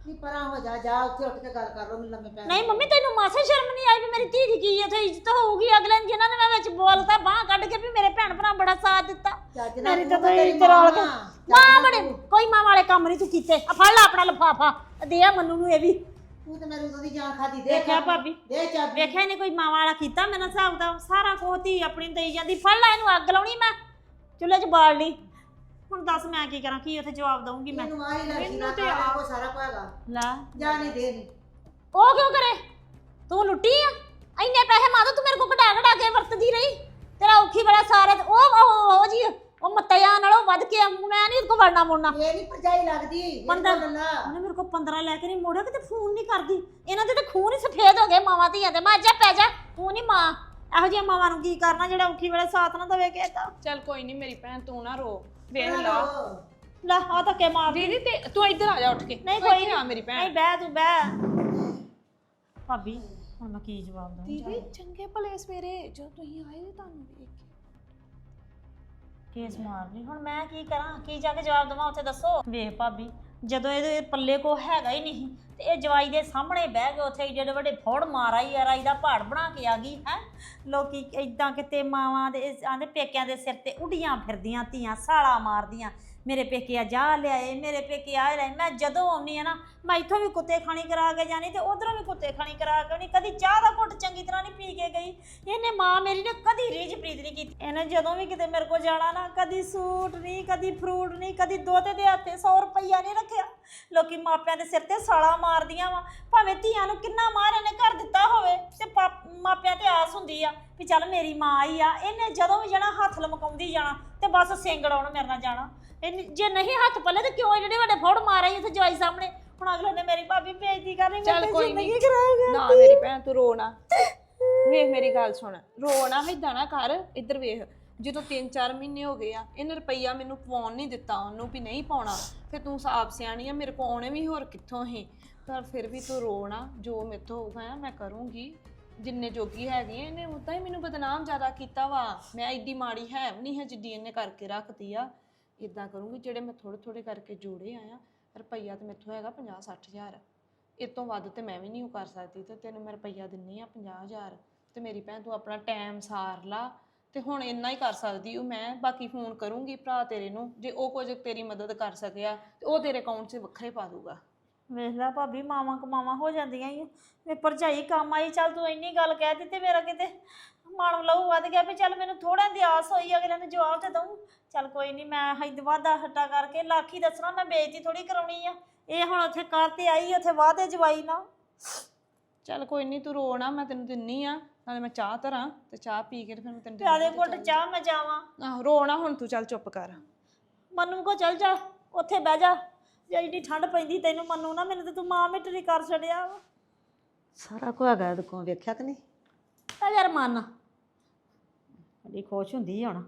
ਨਹੀਂ ਪਰਾਂ ਹੋ ਜਾ ਜਾ ਉੱਥੇ ਉੱਠ ਕੇ ਗੱਲ ਕਰ ਲਓ ਮੈਨੂੰ ਲੰਮੇ ਪੈਣ ਨਹੀਂ ਮੰਮੀ ਤੈਨੂੰ ਮਾਸੇ ਸ਼ਰਮ ਨਹੀਂ ਆਈ ਵੀ ਮੇਰੀ ਧੀ ਦੀ ਕੀ ਇੱਥੇ ਇੱਜ਼ਤ ਹੋਊਗੀ ਅਗਲੇ ਨੇ ਜਿਨ੍ਹਾਂ ਨੇ ਮੈਂ ਵਿੱਚ ਬੋਲਤਾ ਬਾਹ ਕੱਢ ਕੇ ਵੀ ਮੇਰੇ ਭੈਣ ਭਰਾ ਬੜਾ ਸਾਥ ਦਿੱਤਾ। ਚੱਜ ਨਾਲ ਮੇਰੀ ਤੂੰ ਤਾਂ ਤੇਰੀ ਰੋਲ ਕੇ ਮਾਂ ਚੱਜ ਮਾਂ ਨਾਲ ਬੜੇ ਤੂੰ- ਕੋਈ ਮਾਂ ਵਾਲੇ ਕੰਮ ਨਹੀਂ ਤੂੰ ਕੀਤੇ। ਆ ਫੜ ਲੈ ਆਪਣਾ ਲਫਾਫਾ ਦੇ ਆ ਮੰਨੂ ਨੂੰ ਇਹ ਵੀ। ਤੂੰ ਤੇ ਮੇਰੀ ਉਦੋਂ ਦੀ ਜਾਨ ਖਾਦੀ ਦੇ ਦੇਖਿਆ ਚਾਬੀ। ਭਾਬੀ? ਦੇ ਚਾਬੀ। ਵੇਖਿਆ ਨਹੀਂ ਕੋਈ ਮਾਂ ਵਾਲਾ ਕੀਤਾ? ਮੇਰੇ ਨਾਲ ਹਿਸਾਬ ਦਾ ਸਾਰਾ ਕੁਝ ਧੀ ਆਪਣੀ ਦੇਈ ਜਾਂਦੀ। ਫੜ ਲੈ ਇਹਨੂੰ ਅੱਗ ਲਾਉਣੀ ਮੈਂ। ਚੁੱਲ੍ਹੇ 'ਚ ਬਾਲ ਲਈ। ਹੁਣ ਦੱਸ ਮੈਂ ਕੀ ਕਰਾਂ ਕੀ ਉੱਥੇ ਜਵਾਬ ਦਊਂਗੀ ਮੈਂ? ਮੈਨੂੰ ਆਹੀ ਲੱਗੀ ਮੈਨੂੰ ਨਾ ਤੇ ਤੇ ਆਪ- ਕੋ ਸਾਰਾ ਕੋਏਗਾ ਲੈ। ਜਾ ਨਹੀਂ ਦੇ ਨਹੀਂ ਉਹ ਕਿਉਂ ਕਰੇ? ਤੂੰ ਲੁੱਟੀ ਆ? ਇੰਨੇ ਪੈਸੇ ਮਾਦੋ ਤੂੰ ਮੇਰੇ ਕੋਲ ਕਢਾ ਕਢਾ ਕੇ ਵਰਤਦੀ ਰਹੀ। ਤੇਰਾ ਔਖੀ ਬੜਾ ਸਾਰੇ ਤੇ ਉਹ ਉਹ ਉਹ ਜੀ ਉਹ ਮੱਤਿਆਂ ਨਾਲੋਂ ਵੱਧ ਕੇ ਆ, ਮੈਂ ਨਹੀਂ ਕੋ ਵੜਨਾ ਮੁੜਨਾ। ਇਹ ਨਹੀਂ ਭਰਜਾਈ ਲੱਗਦੀ ਇਹ ਬੰਦਾ- ਤਾਂ ਲੱਲਾ ਉਹਨੇ ਮੇਰੇ ਕੋਲ 15 ਲੈ ਕੇ ਨਹੀਂ ਮੋੜਿਆ ਕਿਤੇ ਫੋਨ ਨਹੀਂ ਕਰਦੀ। ਇਹਨਾਂ ਦੇ ਤਾਂ ਖੂਨ ਹੀ ਸਫੇਦ ਹੋ ਗਏ ਮਾਵਾਂ ਧੀਆਂ ਦੇ। ਮੈਂ ਜਾ ਪੈ ਜਾ। ਤੂੰ ਨਹੀਂ ਮਾਂ। ਇਹੋ ਜਿਹੀਆਂ ਮਾਵਾਂ ਨੂੰ ਕੀ ਕਰਨਾ ਜਿਹੜਾ ਔਖੀ ਵੇਲੇ ਸਾਥ ਨਾ ਦਵੇ ਕਿਸੇ ਚੱਲ ਕੋਈ ਨਹੀਂ ਮੇਰੀ ਭੈਣ ਤੂੰ ਨਾ ਰੋ। ਵੇਖ ਲਾ। ਲੈ ਆ ਧੱਕੇ ਮਾਰ ਦੀਦੀ ਤੇ ਤੂੰ ਇੱਧਰ ਆ ਜਾ ਉੱਠ ਕੇ। ਨਹੀਂ ਕੋਈ ਇੱਥੇ ਆ ਨਹੀਂ ਮੇਰੀ ਨਹੀਂ ਭੈਣ ਬਹਿ ਤੂੰ ਬਹਿ। ਭਾਬੀ ਹੁਣ ਮੈਂ ਕੀ ਜਵਾਬ ਦਵਾਂ? ਦੀਦੀ ਚੰਗੇ ਭਲੇ ਸਵੇਰੇ ਜਦੋਂ ਤੁਸੀਂ ਆਏ ਤੇ ਤੁਹਾਨੂੰ ਵੇਖ ਕੇ। ਕੇਸ ਮਾਰਨੀ। ਹੁਣ ਮੈਂ ਕੀ ਕਰਾਂ? ਕੀ ਜਾ ਕੇ ਜਵਾਬ ਦਵਾਂ? ਉੱਥੇ ਦੱਸੋ। ਵੇਖ ਭਾਬੀ ਜਦੋਂ ਇਹਦੇ ਪੱਲੇ ਕੋ ਹੈਗਾ ਹੀ ਨਹੀਂ ਤੇ ਇਹ ਜਵਾਈ ਦੇ ਸਾਹਮਣੇ ਬਹਿ ਕੇ ਉੱਥੇ ਜਿਹੜੇ ਵੱਡੇ ਫੋੜ ਮਾਰਾ ਹੀ ਯਾਰ ਦਾ ਪਹਾੜ ਬਣਾ ਕੇ ਆ ਗਈ, ਹੈ? ਲੋਕੀ ਇਦਾਂ ਕਿਤੇ ਮਾਵਾਂ ਦੇ ਆਂਦੇ ਪੇਕਿਆਂ ਦੇ ਸਿਰ ਤੇ ਉੱਡੀਆਂ ਫਿਰਦੀਆਂ, ਧੀਆਂ ਸਾਲਾ ਮਾਰਦੀਆਂ। ਮੇਰੇ ਪੇਕੇ ਆ ਜਾ ਲਿਆਏ, ਮੇਰੇ ਪੇਕੇ ਆ ਲਿਆਏ। ਮੈਂ ਜਦੋਂ ਆਉਣੀ ਆ ਨਾ, ਮੈਂ ਇੱਥੋਂ ਵੀ ਕੁੱਤੇ ਖਾਣੀ ਕਰਾ ਕੇ ਜਾਣੀ ਤੇ ਉਧਰੋਂ ਵੀ ਕੁੱਤੇ ਖਾਣੀ ਕਰਾ ਕੇ ਆਉਣੀ। ਕਦੀ ਚਾਹ ਦਾ ਘੁੱਟ ਚੰਗੀ ਤਰ੍ਹਾਂ ਨਹੀਂ ਪੀ ਕੇ ਗਈ। ਇਹਨੇ ਮਾਂ ਮੇਰੀ ਨੇ ਕਦੀ ਰੀਝ ਪ੍ਰੀਤ ਨਹੀਂ ਕੀਤੀ। ਇਹਨੇ ਜਦੋਂ ਵੀ ਕਿਤੇ ਮੇਰੇ ਕੋਲ ਜਾਣਾ ਨਾ, ਕਦੀ ਸੂਟ ਨਹੀਂ, ਕਦੀ ਫਰੂਟ ਨਹੀਂ, ਕਦੀ ਦੋਤੇ ਦੇ ਹੱਥੇ 100 ਰੁਪਈਆ ਨਹੀਂ ਰੱਖਿਆ। ਲੋਕੀ ਮਾਪਿਆਂ ਦੇ ਸਿਰ ਤੇ ਸਾਲਾ ਮਾਰਦੀਆਂ ਵਾ। ਭਾਵੇਂ ਧੀਆਂ ਨੂੰ ਕਿੰਨਾ ਮਾਰ ਇਹਨੇ ਕਰ ਦਿੱਤਾ ਹੋਵੇ ਤੇ ਪਾਪ- ਮਾਪਿਆਂ ਤੇ ਆਸ ਹੁੰਦੀ ਆ ਵੀ ਚੱਲ ਮੇਰੀ ਮਾਂ ਹੀ ਆ। ਇਹਨੇ ਜਦੋਂ ਵੀ ਜਾਣਾ, ਹੱਥ ਲਮਕਾਉਂਦੀ ਜਾਣਾ ਤੇ ਬਸ ਸਿੰਗੜਾਉਣ ਮੇਰੇ ਨਾਲ ਜਾਣਾ। ਜੇ ਨਹੀਂ ਹੱਥ ਪੱਲੇ ਤੇ ਕਿਉਂ ਜਿਹੜੇ ਵੱਡੇ ਫੋੜ ਮਾਰ ਉੱਥੇ ਜਵਾਈ ਸਾਹਮਣੇ? ਹੁਣ ਅਗਲੇ ਨੇ ਮੇਰੀ ਭਾਬੀ ਬੇਇੱਜ਼ਤੀ ਕਰਨੀ ਚੱਲ ਮੇਰੀ ਕੋਈ ਜ਼ਿੰਦਗੀ ਨੀ। ਖਰਾਬ ਕਰ ਨਾ ਮੇਰੀ ਭੈਣ ਤੂੰ ਰੋ ਨਾ। ਵੇਖ ਮੇਰੀ ਗੱਲ ਸੁਣ। ਰੋ ਨਾ ਏਦਾਂ ਨਾ ਕਰ। ਇੱਧਰ ਵੇਖ ਜਦੋਂ 3-4 ਮਹੀਨੇ ਹੋ ਗਏ ਆ ਇਹਨੇ ਰੁਪਈਆ ਮੈਨੂੰ ਪਵਾਉਣ ਨਹੀਂ ਦਿੱਤਾ ਉਹਨੂੰ ਵੀ ਨਹੀਂ ਪਾਉਣਾ। ਫਿਰ ਤੂੰ ਆਪ ਸਿਆਣੀ ਆ ਮੇਰੇ ਕੋ ਆਉਣੇ ਵੀ ਹੋਰ ਕਿੱਥੋਂ ਹੀ ਪਰ ਫਿਰ ਵੀ ਤੂੰ ਰੋ ਨਾ ਜੋ ਮੇਥੋਂ ਹੋਊਗਾ ਨਾ ਮੈਂ ਕਰੂੰਗੀ। ਜਿੰਨੇ ਜੋਗੀ ਹੈਗੀ ਆ, ਇਹਨੇ ਉਦਾਂ ਹੀ ਮੈਨੂੰ ਬਦਨਾਮ ਜ਼ਿਆਦਾ ਕੀਤਾ ਵਾ। ਮੈਂ ਐਡੀ ਮਾੜੀ ਹੈ ਵੀ ਨਹੀਂ ਹੈ ਜਿੱਡੀ ਇਹਨੇ ਕਰਕੇ ਰੱਖਤੀ ਆ। ਇਦਾਂ ਕਰੂੰਗੀ, ਜਿਹੜੇ ਮੈਂ ਥੋੜੇ ਥੋੜੇ ਕਰਕੇ ਜੋੜੇ ਆਇਆ, ਰੁਪਈਆ ਤੇ ਮੇਥੋਂ ਹੈਗਾ 50 ਹਜ਼ਾਰ। ਇਹ ਤੋਂ ਵੱਧ ਤੇ ਮੈਂ ਵੀ ਨਹੀਂ ਉਹ ਕਰ ਸਕਦੀ, ਤੇ ਤੈਨੂੰ ਮੈਂ ਰੁਪਈਆ ਦਿੰਨੀ ਆ 50000 ਤੇ ਮੇਰੀ ਭੈਣ, ਤੂੰ ਆਪਣਾ ਟਾਈਮ ਸਾਰ ਲਾ, ਤੇ ਹੁਣ ਇੰਨਾ ਹੀ ਕਰ ਸਕਦੀ ਉਹ ਮੈਂ, ਬਾਕੀ ਫੋਨ ਕਰੂੰਗੀ ਭਰਾ ਤੇਰੇ ਨੂੰ, ਜੇ ਉਹ ਕੁਝ ਤੇਰੀ ਮਦਦ ਕਰ ਸਕਿਆ, ਤੇ ਉਹ ਤੇਰੇ ਅਕਾਊਂਟ 'ਚ ਵੱਖਰੇ ਪਾ ਦੂਗਾ ਵੇਖ ਲੈ ਭਾਬੀ ਮਾਵਾਂ ਕਮਾਵਾਂ ਹੋ ਜਾਂਦੀਆਂ ਹੀ ਮੇ ਭਰਜਾਈ ਕੰਮ ਆਈ ਚੱਲ ਤੂੰ ਇੰਨੀ ਗੱਲ ਕਹਿ ਦਿੱਤੀ ਮੇਰਾ ਕਿਤੇ। ਮਨ ਲਹੂ ਵੱਧ ਗਿਆ ਵੀ ਚੱਲ ਮੈਨੂੰ ਥੋੜਾ ਦੀ ਆਸ ਹੋਈ ਅਗਲੇ ਨੂੰ ਜਵਾਬ ਤੇ ਦਊਂ। ਚੱਲ ਕੋਈ ਨਹੀਂ ਮੈਂ ਹੱਦ ਵਾਦਾ ਹੱਟਾ ਕਰਕੇ ਲਾਖੀ ਦੱਸਣਾ ਮੈਂ ਬੇਇੱਜ਼ਤੀ ਥੋੜੀ ਕਰਾਉਣੀ ਆ। ਇਹ ਹੁਣ ਉੱਥੇ ਕਰ ਤੇ ਆਈ ਉੱਥੇ ਵਾਦੇ ਜਵਾਈ ਨਾ ਚੱਲ ਕੋਈ ਨਹੀਂ ਤੂੰ ਰੋ ਨਾ ਮੈਂ ਤੈਨੂੰ ਦਿੰਨੀ ਆ। ਨਾਲੇ ਮੈਂ ਚਾਹ ਧਰਾਂ ਤੇ ਚਾਹ ਪੀ ਕੇ ਤੇ ਫਿਰ ਮੈਂ ਤੈਨੂੰ ਪਿਆਦੇ ਦਿੰਨੀ ਆ ਘੁੱਟ ਚਾਹ ਮੈਂ ਜਾਵਾਂ। ਆਹੋ ਰੋ ਨਾ ਹੁਣ ਤੂੰ ਚੱਲ ਚੁੱਪ ਕਰ। ਮੰਨੂ ਕੋ ਚੱਲ ਜਾ ਉੱਥੇ ਬਹਿ ਜਾ। ਜੇ ਇੰਨੀ ਠੰਡ ਪੈਂਦੀ ਤੈਨੂੰ ਮੰਨੂ ਨਾ ਮੈਨੂੰ ਤੇ ਤੂੰ ਮਾਂ ਮਿੱਟਰੀ ਕਰ ਛੱਡਿਆ ਵਾ। ਸਾਰਾ ਕੋ ਹੈਗਾ ਇਹਦੇ ਕੋਲ ਵੇਖਿਆ ਕਿ ਨਹੀਂ? ਤਾਂ ਯਾਰ ਮੰਨ। ਬੜੀ ਖੁਸ਼ ਹੁੰਦੀ ਹੁਣ।